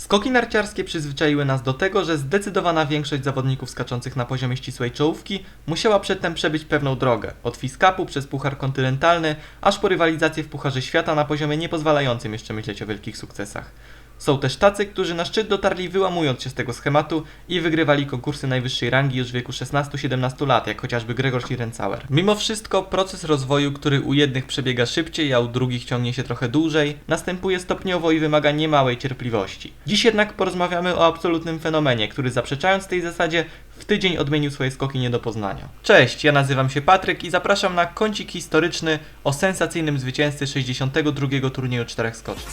Skoki narciarskie przyzwyczaiły nas do tego, że zdecydowana większość zawodników skaczących na poziomie ścisłej czołówki musiała przedtem przebyć pewną drogę. Od Fiskapu przez Puchar Kontynentalny, aż po rywalizację w Pucharze Świata na poziomie niepozwalającym jeszcze myśleć o wielkich sukcesach. Są też tacy, którzy na szczyt dotarli wyłamując się z tego schematu i wygrywali konkursy najwyższej rangi już w wieku 16-17 lat, jak chociażby Gregor Schlierencauer. Mimo wszystko proces rozwoju, który u jednych przebiega szybciej, a u drugich ciągnie się trochę dłużej, następuje stopniowo i wymaga niemałej cierpliwości. Dziś jednak porozmawiamy o absolutnym fenomenie, który zaprzeczając tej zasadzie w tydzień odmienił swoje skoki nie do poznania. Cześć, ja nazywam się Patryk i zapraszam na kącik historyczny o sensacyjnym zwycięzcy 62 turnieju czterech skoczni.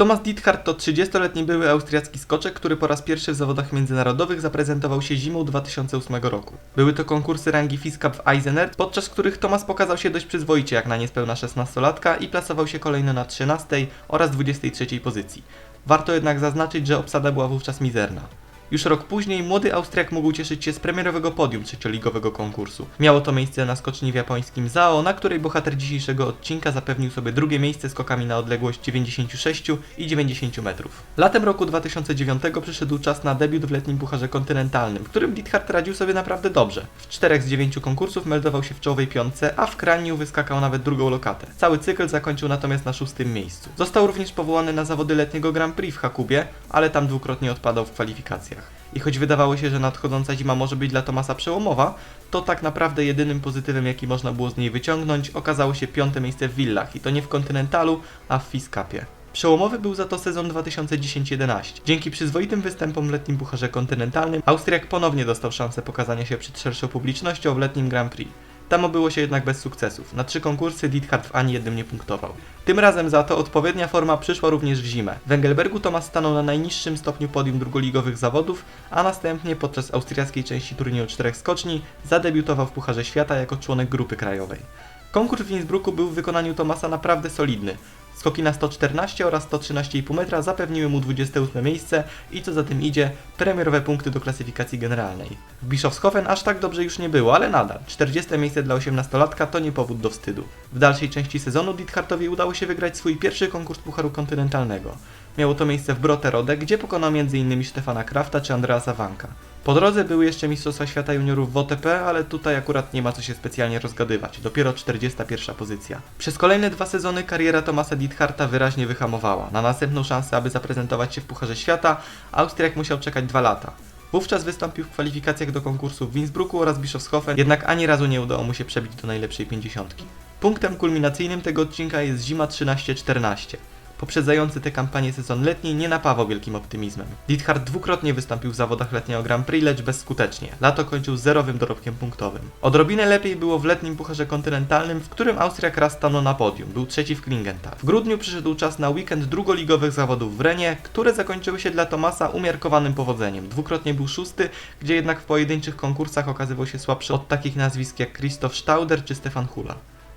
Thomas Diethard to 30-letni były austriacki skoczek, który po raz pierwszy w zawodach międzynarodowych zaprezentował się zimą 2008 roku. Były to konkursy rangi FIS Cup w Eisenerz, podczas których Thomas pokazał się dość przyzwoicie jak na niespełna 16-latka i plasował się kolejno na 13 oraz 23 pozycji. Warto jednak zaznaczyć, że obsada była wówczas mizerna. Już rok później młody Austriak mógł cieszyć się z premierowego podium trzecioligowego konkursu. Miało to miejsce na skoczni w japońskim Zao, na której bohater dzisiejszego odcinka zapewnił sobie drugie miejsce skokami na odległość 96 i 90 metrów. Latem roku 2009 przyszedł czas na debiut w letnim Pucharze Kontynentalnym, w którym Diethard radził sobie naprawdę dobrze. W czterech z dziewięciu konkursów meldował się w czołowej piątce, a w Kraniu wyskakał nawet drugą lokatę. Cały cykl zakończył natomiast na szóstym miejscu. Został również powołany na zawody letniego Grand Prix w Hakubie, ale tam dwukrotnie odpadał w kwalifikacjach. I choć wydawało się, że nadchodząca zima może być dla Tomasa przełomowa, to tak naprawdę jedynym pozytywem, jaki można było z niej wyciągnąć, okazało się piąte miejsce w Villach i to nie w Kontynentalu, a w Fiskapie. Przełomowy był za to sezon 2010-11. Dzięki przyzwoitym występom w letnim Pucharze Kontynentalnym, Austriak ponownie dostał szansę pokazania się przed szerszą publicznością w letnim Grand Prix. Tam obyło się jednak bez sukcesów. Na trzy konkursy Diethard w ani jednym nie punktował. Tym razem za to odpowiednia forma przyszła również w zimę. W Engelbergu Thomas stanął na najniższym stopniu podium drugoligowych zawodów, a następnie podczas austriackiej części turnieju czterech skoczni zadebiutował w Pucharze Świata jako członek grupy krajowej. Konkurs w Innsbrucku był w wykonaniu Thomasa naprawdę solidny. Skoki na 114 oraz 113,5 metra zapewniły mu 28 miejsce i co za tym idzie, premierowe punkty do klasyfikacji generalnej. W Bischofshofen aż tak dobrze już nie było, ale nadal 40 miejsce dla 18-latka to nie powód do wstydu. W dalszej części sezonu Diethartowi udało się wygrać swój pierwszy konkurs Pucharu Kontynentalnego. Miało to miejsce w Brotterode, gdzie pokonał m.in. Stefana Krafta czy Andreasa Wanka. Po drodze były jeszcze Mistrzostwa Świata Juniorów w OTP, ale tutaj akurat nie ma co się specjalnie rozgadywać. Dopiero 41 pozycja. Przez kolejne dwa sezony kariera Tomasa Dietharta wyraźnie wyhamowała. Na następną szansę, aby zaprezentować się w Pucharze Świata, Austriak musiał czekać dwa lata. Wówczas wystąpił w kwalifikacjach do konkursów w Innsbrucku oraz Bischofshofen, jednak ani razu nie udało mu się przebić do najlepszej pięćdziesiątki. Punktem kulminacyjnym tego odcinka jest zima 13-14. Poprzedzający tę kampanię sezon letni nie napawał wielkim optymizmem. Diethard dwukrotnie wystąpił w zawodach letniego Grand Prix, lecz bezskutecznie. Lato kończył zerowym dorobkiem punktowym. Odrobinę lepiej było w letnim Pucharze Kontynentalnym, w którym Austriak raz stanął na podium. Był trzeci w Klingenthal. W grudniu przyszedł czas na weekend drugoligowych zawodów w Renie, które zakończyły się dla Tomasa umiarkowanym powodzeniem. Dwukrotnie był szósty, gdzie jednak w pojedynczych konkursach okazywał się słabszy od takich nazwisk jak Christoph Stauder czy Stefan Hula.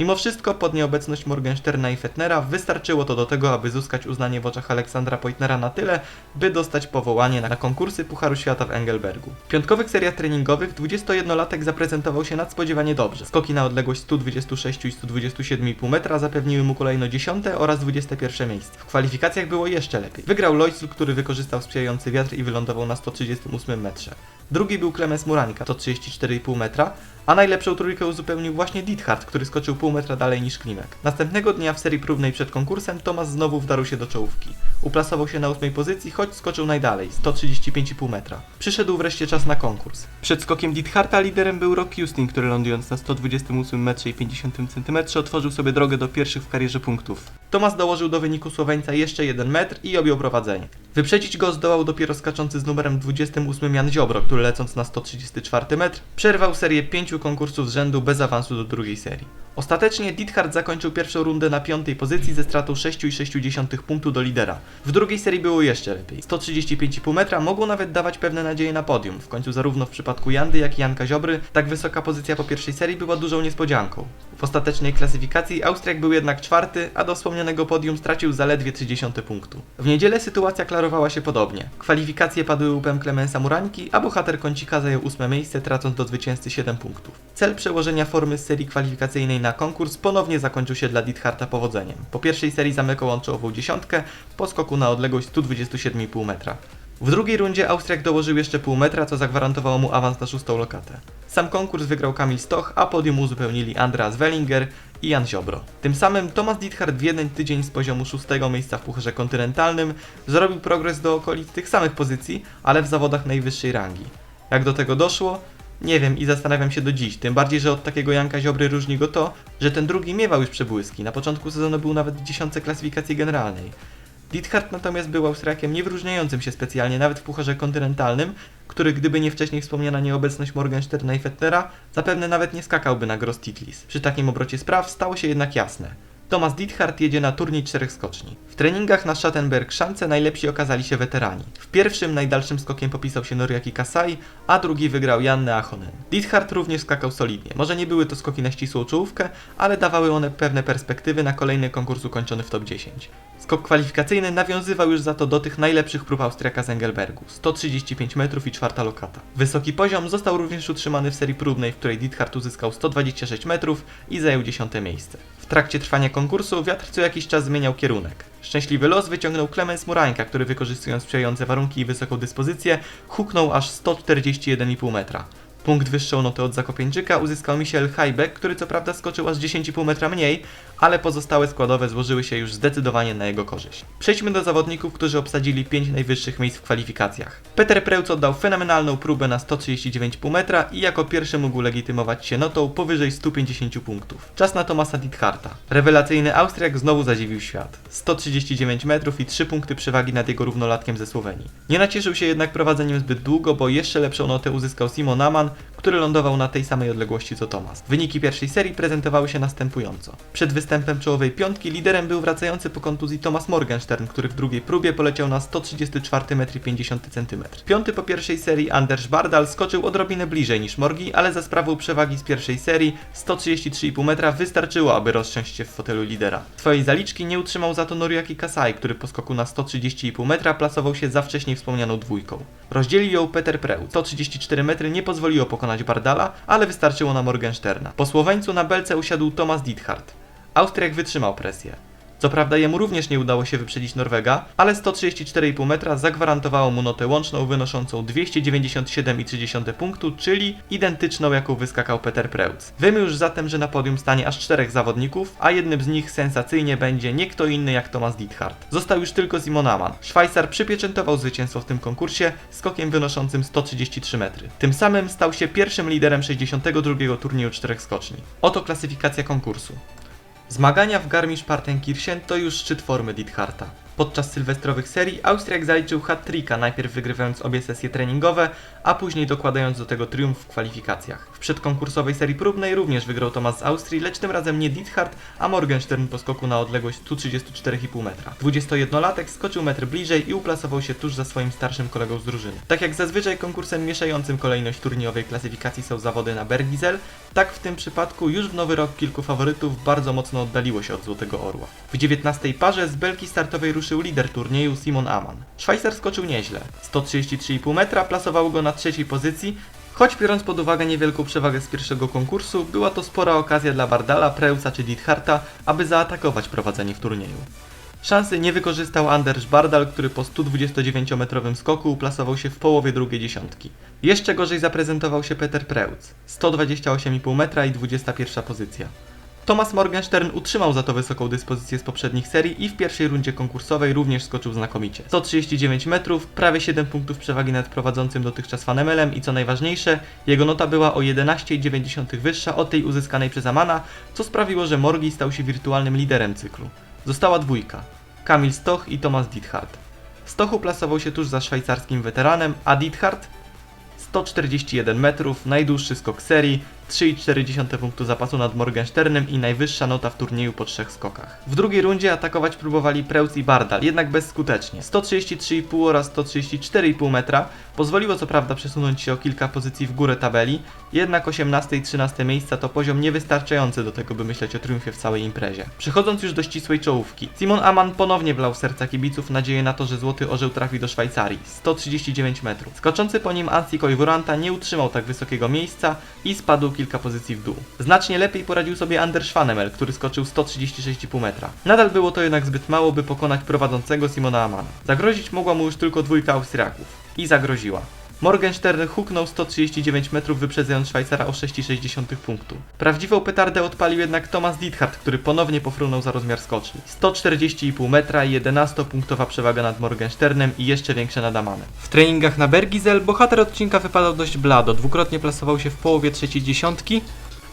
Mimo wszystko pod nieobecność Morgensterna i Fettnera wystarczyło to do tego, aby zyskać uznanie w oczach Aleksandra Poitnera na tyle, by dostać powołanie na konkursy Pucharu Świata w Engelbergu. W piątkowych seriach treningowych 21-latek zaprezentował się nadspodziewanie dobrze. Skoki na odległość 126 i 127,5 metra zapewniły mu kolejno 10 oraz 21 miejsce. W kwalifikacjach było jeszcze lepiej. Wygrał Loisl, który wykorzystał sprzyjający wiatr i wylądował na 138 metrze. Drugi był Klemens Murańka, to 34,5 metra, a najlepszą trójkę uzupełnił właśnie Diethard, który skoczył pół metra dalej niż Klimek. Następnego dnia w serii próbnej przed konkursem Tomas znowu wdarł się do czołówki. Uplasował się na ósmej pozycji, choć skoczył najdalej, 135,5 metra. Przyszedł wreszcie czas na konkurs. Przed skokiem Dietharta liderem był Rock Houston, który lądując na 128 metrze i 50 cm otworzył sobie drogę do pierwszych w karierze punktów. Tomas dołożył do wyniku Słoweńca jeszcze 1 metr i objął prowadzenie. Wyprzedzić go zdołał dopiero skaczący z numerem 28 Jan Ziobro, który lecąc na 134 metr przerwał serię pięciu konkursów z rzędu bez awansu do drugiej serii. Ostatecznie Diethard zakończył pierwszą rundę na piątej pozycji ze stratą 6,6 punktu do lidera. W drugiej serii było jeszcze lepiej. 135,5 metra mogło nawet dawać pewne nadzieje na podium. W końcu zarówno w przypadku Jandy, jak i Janka Ziobry, tak wysoka pozycja po pierwszej serii była dużą niespodzianką. W ostatecznej klasyfikacji Austriak był jednak czwarty, a do wspomnianego podium stracił zaledwie 30 punktu. W niedzielę sytuacja klarowała się podobnie. Kwalifikacje padły łupem Klemensa Murańki, a bohater kącika zajął ósme miejsce, tracąc do zwycięzcy 7 punktów. Cel przełożenia formy z serii kwalifikacyjnej na konkurs ponownie zakończył się dla Ditharta powodzeniem. Po pierwszej serii zamykał on czołową dziesiątkę, po skoku na odległość 127,5 metra. W drugiej rundzie Austriak dołożył jeszcze pół metra, co zagwarantowało mu awans na szóstą lokatę. Sam konkurs wygrał Kamil Stoch, a podium uzupełnili Andreas Wellinger i Jan Ziobro. Tym samym Thomas Dithard w jeden tydzień z poziomu szóstego miejsca w Pucharze Kontynentalnym zrobił progres do okolic tych samych pozycji, ale w zawodach najwyższej rangi. Jak do tego doszło? Nie wiem i zastanawiam się do dziś, tym bardziej, że od takiego Janka Ziobry różni go to, że ten drugi miewał już przebłyski, na początku sezonu był nawet w dziesiątce klasyfikacji generalnej. Dithard natomiast był Austriakiem nie wyróżniającym się specjalnie nawet w Pucharze Kontynentalnym, który gdyby nie wcześniej wspomniana nieobecność Morgensterna i Fettnera, zapewne nawet nie skakałby na Gross Titlis. Przy takim obrocie spraw stało się jednak jasne. Thomas Dithard jedzie na turniej czterech skoczni. W treningach na Schattenberg szance najlepsi okazali się weterani. W pierwszym najdalszym skokiem popisał się Noriaki Kasai, a drugi wygrał Janne Ahonen. Dithard również skakał solidnie. Może nie były to skoki na ścisłą czołówkę, ale dawały one pewne perspektywy na kolejny konkurs ukończony w top 10. Skok kwalifikacyjny nawiązywał już za to do tych najlepszych prób Austriaka z Engelbergu. 135 metrów i czwarta lokata. Wysoki poziom został również utrzymany w serii próbnej, w której Dithard uzyskał 126 metrów i zajął 10 miejsce. W trakcie trwania konkursu wiatr co jakiś czas zmieniał kierunek. Szczęśliwy los wyciągnął Klemens Murańka, który wykorzystując sprzyjające warunki i wysoką dyspozycję, huknął aż 141,5 metra. Punkt wyższą notę od Zakopieńczyka uzyskał Michel Hajbek, który co prawda skoczył aż 10,5 metra mniej, ale pozostałe składowe złożyły się już zdecydowanie na jego korzyść. Przejdźmy do zawodników, którzy obsadzili 5 najwyższych miejsc w kwalifikacjach. Peter Preutz oddał fenomenalną próbę na 139,5 metra i jako pierwszy mógł legitymować się notą powyżej 150 punktów. Czas na Tomasa Ditharta. Rewelacyjny Austriak znowu zadziwił świat. 139 metrów i 3 punkty przewagi nad jego równolatkiem ze Słowenii. Nie nacieszył się jednak prowadzeniem zbyt długo, bo jeszcze lepszą notę uzyskał Simon Aman, który lądował na tej samej odległości co Tomas. Wyniki pierwszej serii prezentowały się następująco. Przed występem czołowej piątki liderem był wracający po kontuzji Thomas Morgenstern, który w drugiej próbie poleciał na 134,50 cm. Piąty po pierwszej serii Anders Bardal skoczył odrobinę bliżej niż Morgi, ale za sprawą przewagi z pierwszej serii 133,5 metra wystarczyło, aby rozsiąść się w fotelu lidera. Swojej zaliczki nie utrzymał za to Noriaki Kasai, który po skoku na 130,5 metra plasował się za wcześniej wspomnianą dwójką. Rozdzielił ją Peter Preutz. 134 metry nie pozwoliło pokonać Bardala, ale wystarczyło na Morgensterna. Po Słoweńcu na belce usiadł Thomas Dithard. Austriak wytrzymał presję. Co prawda jemu również nie udało się wyprzedzić Norwega, ale 134,5 metra zagwarantowało mu notę łączną wynoszącą 297,3 punktu, czyli identyczną jaką wyskakał Peter Preutz. Wiemy już zatem, że na podium stanie aż czterech zawodników, a jednym z nich sensacyjnie będzie nie kto inny jak Thomas Dithard. Został już tylko Simon Amann. Szwajcar przypieczętował zwycięstwo w tym konkursie skokiem wynoszącym 133 metry. Tym samym stał się pierwszym liderem 62 turnieju czterech skoczni. Oto klasyfikacja konkursu. Zmagania w Garmisch-Partenkirchen to już szczyt formy Ditharta. Podczas sylwestrowych serii Austriak zaliczył hat-tricka, najpierw wygrywając obie sesje treningowe, a później dokładając do tego triumf w kwalifikacjach. W przedkonkursowej serii próbnej również wygrał Tomasz z Austrii, lecz tym razem nie Dithard, a Morgenstern po skoku na odległość 134,5 metra. 21-latek skoczył metr bliżej i uplasował się tuż za swoim starszym kolegą z drużyny. Tak jak zazwyczaj konkursem mieszającym kolejność turniejowej klasyfikacji są zawody na Bergizel, tak w tym przypadku już w nowy rok kilku faworytów bardzo mocno oddaliło się od Złotego Orła. W 19 parze z belki startowej ruszył lider turnieju Simon Aman. Szwajcar skoczył nieźle. 133,5 metra plasowało go na trzeciej pozycji, choć biorąc pod uwagę niewielką przewagę z pierwszego konkursu, była to spora okazja dla Bardala, Preutza czy Ditharta, aby zaatakować prowadzenie w turnieju. Szansy nie wykorzystał Anders Bardal, który po 129-metrowym skoku uplasował się w połowie drugiej dziesiątki. Jeszcze gorzej zaprezentował się Peter Preutz. 128,5 metra i 21 pozycja. Thomas Morgenstern utrzymał za to wysoką dyspozycję z poprzednich serii i w pierwszej rundzie konkursowej również skoczył znakomicie. 139 metrów, prawie 7 punktów przewagi nad prowadzącym dotychczas Fanemelem i co najważniejsze, jego nota była o 11,9 wyższa od tej uzyskanej przez Amana, co sprawiło, że Morgi stał się wirtualnym liderem cyklu. Została dwójka. Kamil Stoch i Thomas Dithard. Stoch uplasował się tuż za szwajcarskim weteranem, a Dithard 141 metrów, najdłuższy skok serii, 3,4 punktu zapasu nad Morgensternem i najwyższa nota w turnieju po trzech skokach. W drugiej rundzie atakować próbowali Preutz i Bardal, jednak bezskutecznie. 133,5 oraz 134,5 metra pozwoliło co prawda przesunąć się o kilka pozycji w górę tabeli, jednak 18 i 13 miejsca to poziom niewystarczający do tego, by myśleć o triumfie w całej imprezie. Przechodząc już do ścisłej czołówki, Simon Aman ponownie wlał w serca kibiców nadzieję na to, że Złoty Orzeł trafi do Szwajcarii. 139 metrów. Skoczący po nim Ansi Koiwuranta nie utrzymał tak wysokiego miejsca i spadł kilka pozycji w dół. Znacznie lepiej poradził sobie Anders Schwanemel, który skoczył 136,5 metra. Nadal było to jednak zbyt mało, by pokonać prowadzącego Simona Amana. Zagrozić mogła mu już tylko dwójka Austriaków. I zagroziła. Morgenstern huknął 139 metrów wyprzedzając Szwajcara o 6,6 punktu. Prawdziwą petardę odpalił jednak Thomas Diethard, który ponownie pofrunął za rozmiar skoczni. 140,5 metra i 11-punktowa przewaga nad Morgensternem i jeszcze większe nad Amanem. W treningach na Bergizel bohater odcinka wypadał dość blado, dwukrotnie plasował się w połowie trzeciej dziesiątki,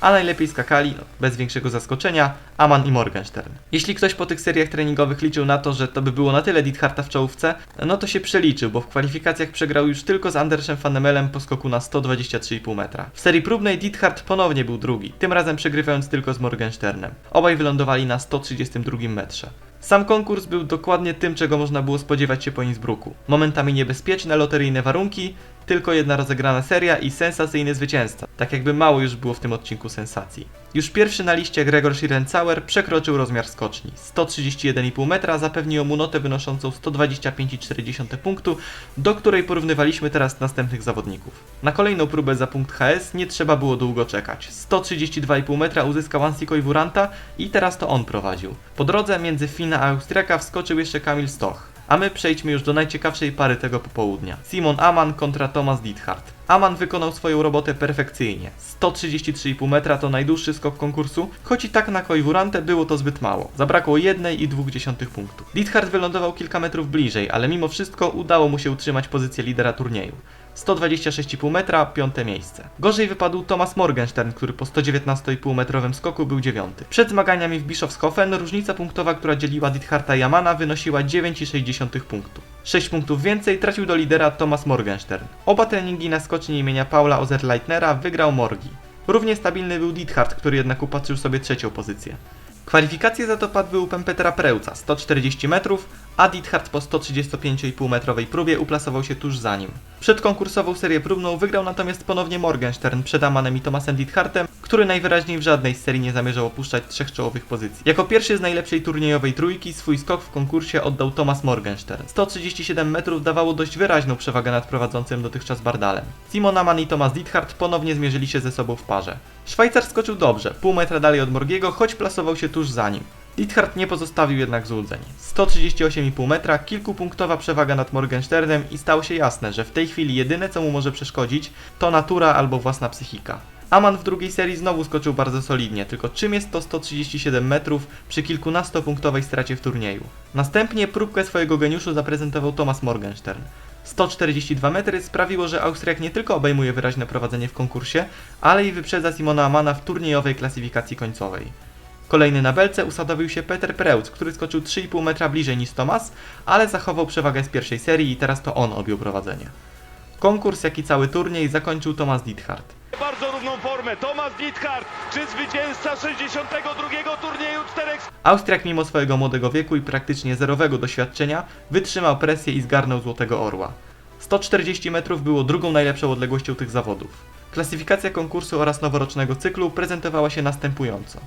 a najlepiej skakali, no, bez większego zaskoczenia, Aman i Morgenstern. Jeśli ktoś po tych seriach treningowych liczył na to, że to by było na tyle Dietharta w czołówce, no to się przeliczył, bo w kwalifikacjach przegrał już tylko z Andersem Fanemelem po skoku na 123,5 metra. W serii próbnej Diethard ponownie był drugi, tym razem przegrywając tylko z Morgensternem. Obaj wylądowali na 132 metrze. Sam konkurs był dokładnie tym, czego można było spodziewać się po Innsbrucku. Momentami niebezpieczne, loteryjne warunki, tylko jedna rozegrana seria i sensacyjny zwycięzca. Tak jakby mało już było w tym odcinku sensacji. Już pierwszy na liście Gregor Schlierencauer przekroczył rozmiar skoczni. 131,5 metra zapewniło mu notę wynoszącą 125,4 punktu, do której porównywaliśmy teraz następnych zawodników. Na kolejną próbę za punkt HS nie trzeba było długo czekać. 132,5 metra uzyskał Ansi Koiwuranta i teraz to on prowadził. Po drodze między Fina a Austriaka wskoczył jeszcze Kamil Stoch. A my przejdźmy już do najciekawszej pary tego popołudnia. Simon Aman kontra Thomas Diethard. Aman wykonał swoją robotę perfekcyjnie. 133,5 metra to najdłuższy skok konkursu, choć i tak na Koiwurantę było to zbyt mało. Zabrakło 1,2 punktu. Diethard wylądował kilka metrów bliżej, ale mimo wszystko udało mu się utrzymać pozycję lidera turnieju. 126,5 metra, piąte miejsce. Gorzej wypadł Thomas Morgenstern, który po 119,5 metrowym skoku był dziewiąty. Przed zmaganiami w Bischofshofen różnica punktowa, która dzieliła Dietharta i Amana wynosiła 9,6 punktu. 6 punktów więcej tracił do lidera Thomas Morgenstern. Oba treningi na skoczni imienia Paula Ozerleitnera wygrał Morgi. Równie stabilny był Diethard, który jednak upatrzył sobie trzecią pozycję. Kwalifikacje za to padły u Pempetra Preuca 140 metrów, a Diethard po 135,5 metrowej próbie uplasował się tuż za nim. Przed konkursową serię próbną wygrał natomiast ponownie Morgenstern przed Amanem i Thomasem Diethartem, który najwyraźniej w żadnej z serii nie zamierzał opuszczać trzech czołowych pozycji. Jako pierwszy z najlepszej turniejowej trójki swój skok w konkursie oddał Thomas Morgenstern. 137 metrów dawało dość wyraźną przewagę nad prowadzącym dotychczas Bardalem. Simon Aman i Thomas Diethard ponownie zmierzyli się ze sobą w parze. Szwajcar skoczył dobrze, pół metra dalej od Morgiego, choć plasował się tuż za nim. Diethard nie pozostawił jednak złudzeń. 138,5 metra, kilkupunktowa przewaga nad Morgensternem i stało się jasne, że w tej chwili jedyne co mu może przeszkodzić to natura albo własna psychika. Aman w drugiej serii znowu skoczył bardzo solidnie, tylko czym jest to 137 metrów przy kilkunastopunktowej stracie w turnieju. Następnie próbkę swojego geniuszu zaprezentował Thomas Morgenstern. 142 metry sprawiło, że Austriak nie tylko obejmuje wyraźne prowadzenie w konkursie, ale i wyprzedza Simona Amana w turniejowej klasyfikacji końcowej. Kolejny na belce usadowił się Peter Preutz, który skoczył 3,5 metra bliżej niż Thomas, ale zachował przewagę z pierwszej serii i teraz to on objął prowadzenie. Konkurs, jak i cały turniej zakończył Thomas Diethard. Bardzo równą formę. Tomasz Diethard, czy zwycięzca 62. turnieju czterech Austriak mimo swojego młodego wieku i praktycznie zerowego doświadczenia wytrzymał presję i zgarnął Złotego Orła. 140 metrów było drugą najlepszą odległością tych zawodów. Klasyfikacja konkursu oraz noworocznego cyklu prezentowała się następująco.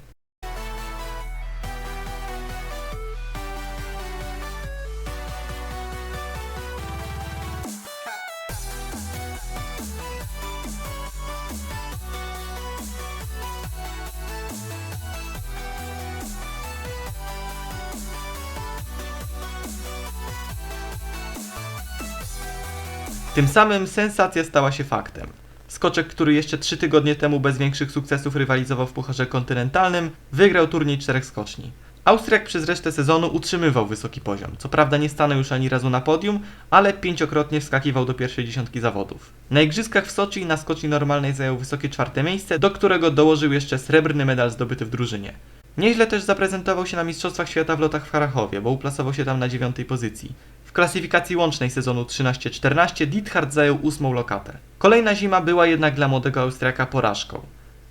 Tym samym sensacja stała się faktem. Skoczek, który jeszcze 3 tygodnie temu bez większych sukcesów rywalizował w Pucharze Kontynentalnym, wygrał turniej czterech skoczni. Austriak przez resztę sezonu utrzymywał wysoki poziom. Co prawda nie stanął już ani razu na podium, ale pięciokrotnie wskakiwał do pierwszej dziesiątki zawodów. Na igrzyskach w Soczi na skoczni normalnej zajął wysokie czwarte miejsce, do którego dołożył jeszcze srebrny medal zdobyty w drużynie. Nieźle też zaprezentował się na Mistrzostwach Świata w lotach w Harachowie, bo uplasował się tam na dziewiątej pozycji. Klasyfikacji łącznej sezonu 13-14 Diethard zajął ósmą lokatę. Kolejna zima była jednak dla młodego Austriaka porażką.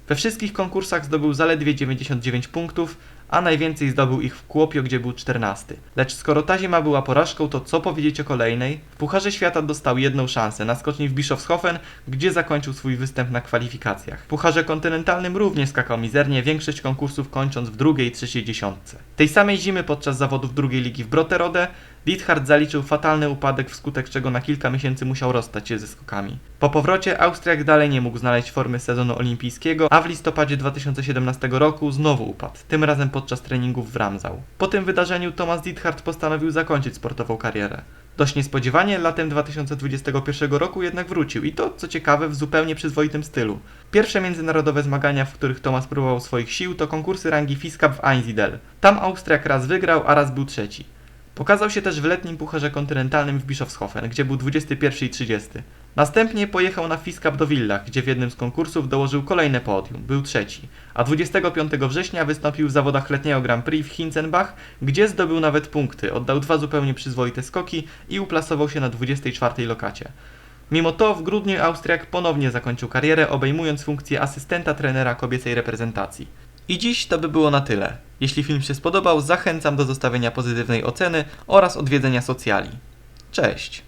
We wszystkich konkursach zdobył zaledwie 99 punktów, a najwięcej zdobył ich w Kłopio, gdzie był 14. Lecz skoro ta zima była porażką, to co powiedzieć o kolejnej? W Pucharze Świata dostał jedną szansę na skoczni w Bischofshofen, gdzie zakończył swój występ na kwalifikacjach. W Pucharze Kontynentalnym również skakał mizernie, większość konkursów kończąc w drugiej i trzeciej dziesiątce. Tej samej zimy podczas zawodów drugiej ligi w Brotterode Liethard zaliczył fatalny upadek, wskutek czego na kilka miesięcy musiał rozstać się ze skokami. Po powrocie Austriak dalej nie mógł znaleźć formy sezonu olimpijskiego, a w listopadzie 2017 roku znowu upadł, tym razem podczas treningów w Ramsau. Po tym wydarzeniu Thomas Liethard postanowił zakończyć sportową karierę. Dość niespodziewanie latem 2021 roku jednak wrócił i to, co ciekawe, w zupełnie przyzwoitym stylu. Pierwsze międzynarodowe zmagania, w których Thomas próbował swoich sił, to konkursy rangi FIS Cup w Einsiedel. Tam Austriak raz wygrał, a raz był trzeci. Pokazał się też w letnim Pucharze Kontynentalnym w Bischofshofen, gdzie był 21 i 30. Następnie pojechał na FIS Cup do Villach, gdzie w jednym z konkursów dołożył kolejne podium, był trzeci, a 25 września wystąpił w zawodach letniego Grand Prix w Hinzenbach, gdzie zdobył nawet punkty, oddał dwa zupełnie przyzwoite skoki i uplasował się na 24 lokacie. Mimo to w grudniu Austriak ponownie zakończył karierę, obejmując funkcję asystenta trenera kobiecej reprezentacji. I dziś to by było na tyle. Jeśli film się spodobał, zachęcam do zostawienia pozytywnej oceny oraz odwiedzenia socjali. Cześć!